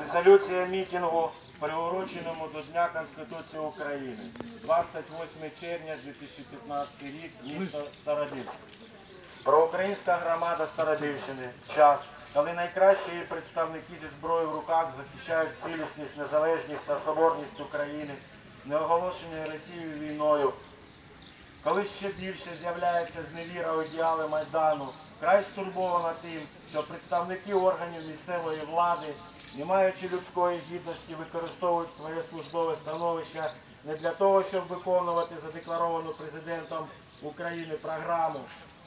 Резолюція мітингу, приуроченому до Дня Конституції України. 28 червня 2015 рік, місто Старобільськ. Проукраїнська громада Старобільщини. Час, коли найкращі її представники зі зброєю в руках захищають цілісність, незалежність та соборність України, не оголошені Росією війною, коли ще більше з'являється зневіра у ідеали Майдану, край стурбована тим, що представники органів місцевої влади, не маючи людської гідності, використовують своє службове становище не для того, щоб виконувати задекларовану президентом України програму,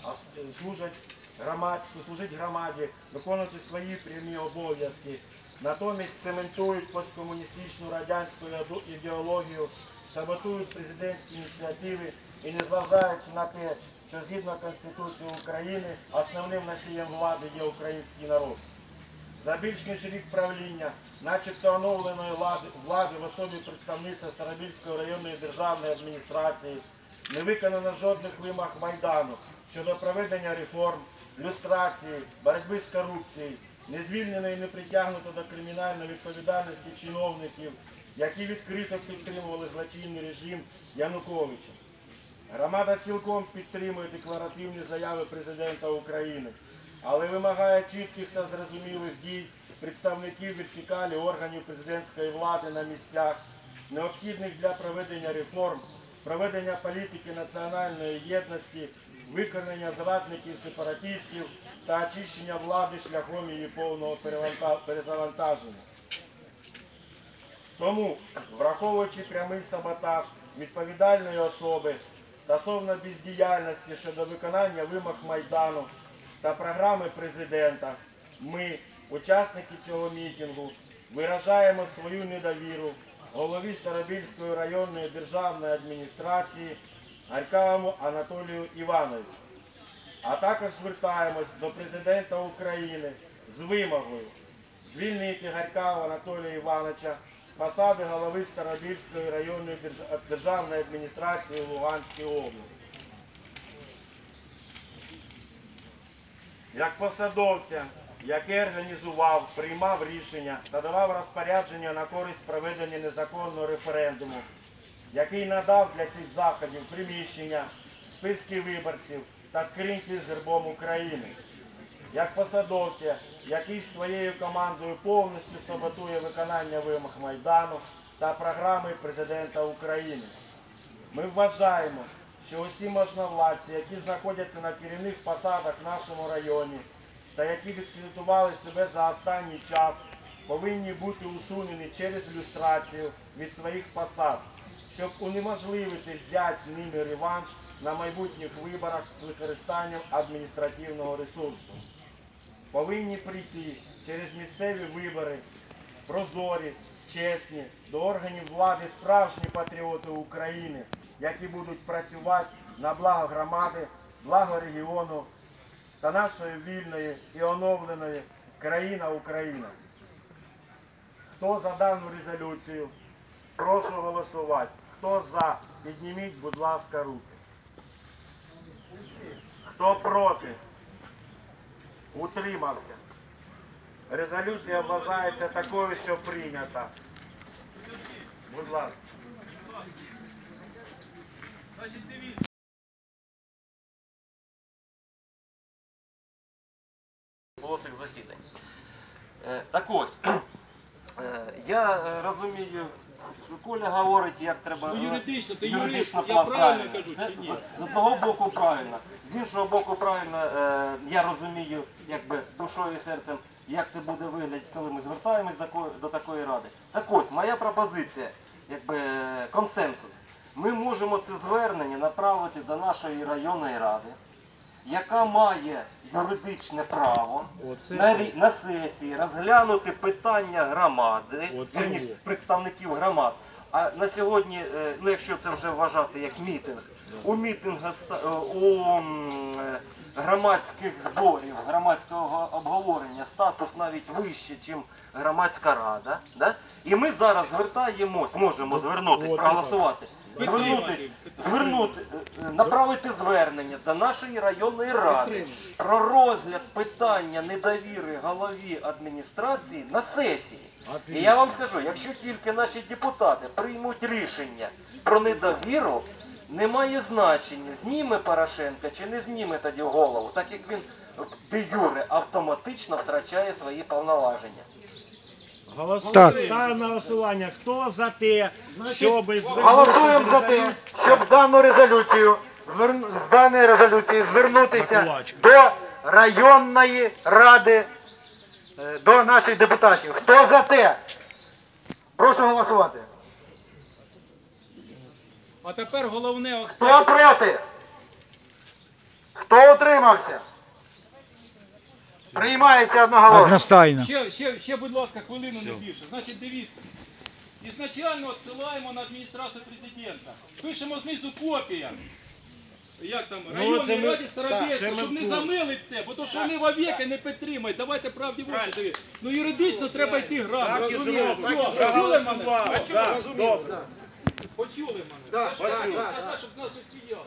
а служать громаді, служить громаді, виконувати свої прямі обов'язки. Натомість цементують посткомуністичну радянську ідеологію, саботують президентські ініціативи і не зважаючи на те, що згідно Конституції України основним носієм влади є український народ. За більш ніж рік правління, начебто оновленої влади, влади в особі представництва Старобільської районної державної адміністрації, не виконано жодних вимог Майдану щодо проведення реформ, люстрації, боротьби з корупцією, не звільнено і не притягнуто до кримінальної відповідальності чиновників, які відкрито підтримували злочинний режим Януковича. Громада цілком підтримує декларативні заяви президента України, але вимагає чітких та зрозумілих дій представників вертикалі органів президентської влади на місцях, необхідних для проведення реформ, проведення політики національної єдності, виконання зрадників сепаратистів та очищення влади шляхом її повного перезавантаження. Тому, враховуючи прямий саботаж відповідальної особи стосовно бездіяльності щодо виконання вимог Майдану та програми президента, ми, учасники цього мітингу, виражаємо свою недовіру голові Старобільської районної державної адміністрації Гарькавому Анатолію Івановичу. А також звертаємось до президента України з вимогою звільнити Гарькава Анатолія Івановича з посади голови Старобільської районної державної адміністрації Луганської області. Як посадовця, який організував, приймав рішення та давав розпорядження на користь проведення незаконного референдуму, який надав для цих заходів приміщення, списки виборців та скриньки з гербом України. Як посадовця, який своєю командою повністю саботує виконання вимог Майдану та програми президента України. Ми вважаємо, що усі можновладці, які знаходяться на керівних посадах в нашому районі та які дискредитували себе за останній час, повинні бути усунені через люстрацію від своїх посад, щоб унеможливити взяти ними реванш на майбутніх виборах з використанням адміністративного ресурсу. Повинні прийти через місцеві вибори прозорі, чесні, до органів влади справжні патріоти України, які будуть працювати на благо громади, благо регіону та нашої вільної і оновленої країна Україна. Хто за дану резолюцію? Прошу голосувати. Хто за? Підніміть, будь ласка, руки. Хто проти? Утримався. Резолюція вважається такою, що прийнята. Будь ласка. Було цих засідань. Е, Так ось, е, я е, розумію, що Коля говорить, як треба Ну, е, юридично, ти юридично юрист, я правильно кажу Це чи ні? З, з одного боку правильно, з іншого боку правильно, е, я розумію якби душою і серцем, як це буде виглядати, коли ми звертаємось до, ко- до такої ради. Так ось, моя пропозиція, якби е, консенсус. Ми можемо це звернення направити до нашої районної ради, яка має юридичне право на, на сесії розглянути питання громади, вірніше, представників громад. А на сьогодні, е, ну якщо це вже вважати як мітинг, у мітингу е, у е, громадських зборів, громадського обговорення статус навіть вище, ніж громадська рада. Да? І ми зараз звертаємось, можемо звернутися, проголосувати звернути, звернути, е, направити звернення до нашої районної ради про розгляд питання недовіри голові адміністрації на сесії. І я вам скажу, якщо тільки наші депутати приймуть рішення про недовіру, немає значення, зніме Порошенка чи не зніме тоді голову, так як він де юре автоматично втрачає свої повноваження. Так. Ставимо на голосування. Хто за те, щоб Голосуємо за те, щоб дану резолюцію з даної резолюції звернутися до районної ради, е, до наших депутатів. Хто за те? Прошу голосувати. А тепер головне Хто проти? Хто утримався? Приймається одноголосно. Одностайно. ще, ще, ще, будь ласка, хвилину не більше. Значить, дивіться. Ізначально відсилаємо на адміністрацію президента. Пишемо знизу копія. Як там, районній ми- раді Старобєцька, щоб не замилить це, бо то, що вони вовіки не підтримають. Давайте правді в очі дивіться. Ну юридично треба йти грамотно. Все, почули мене? Так, добре. Почули мене. Почули. Сказати, щоб з нас не сміяли.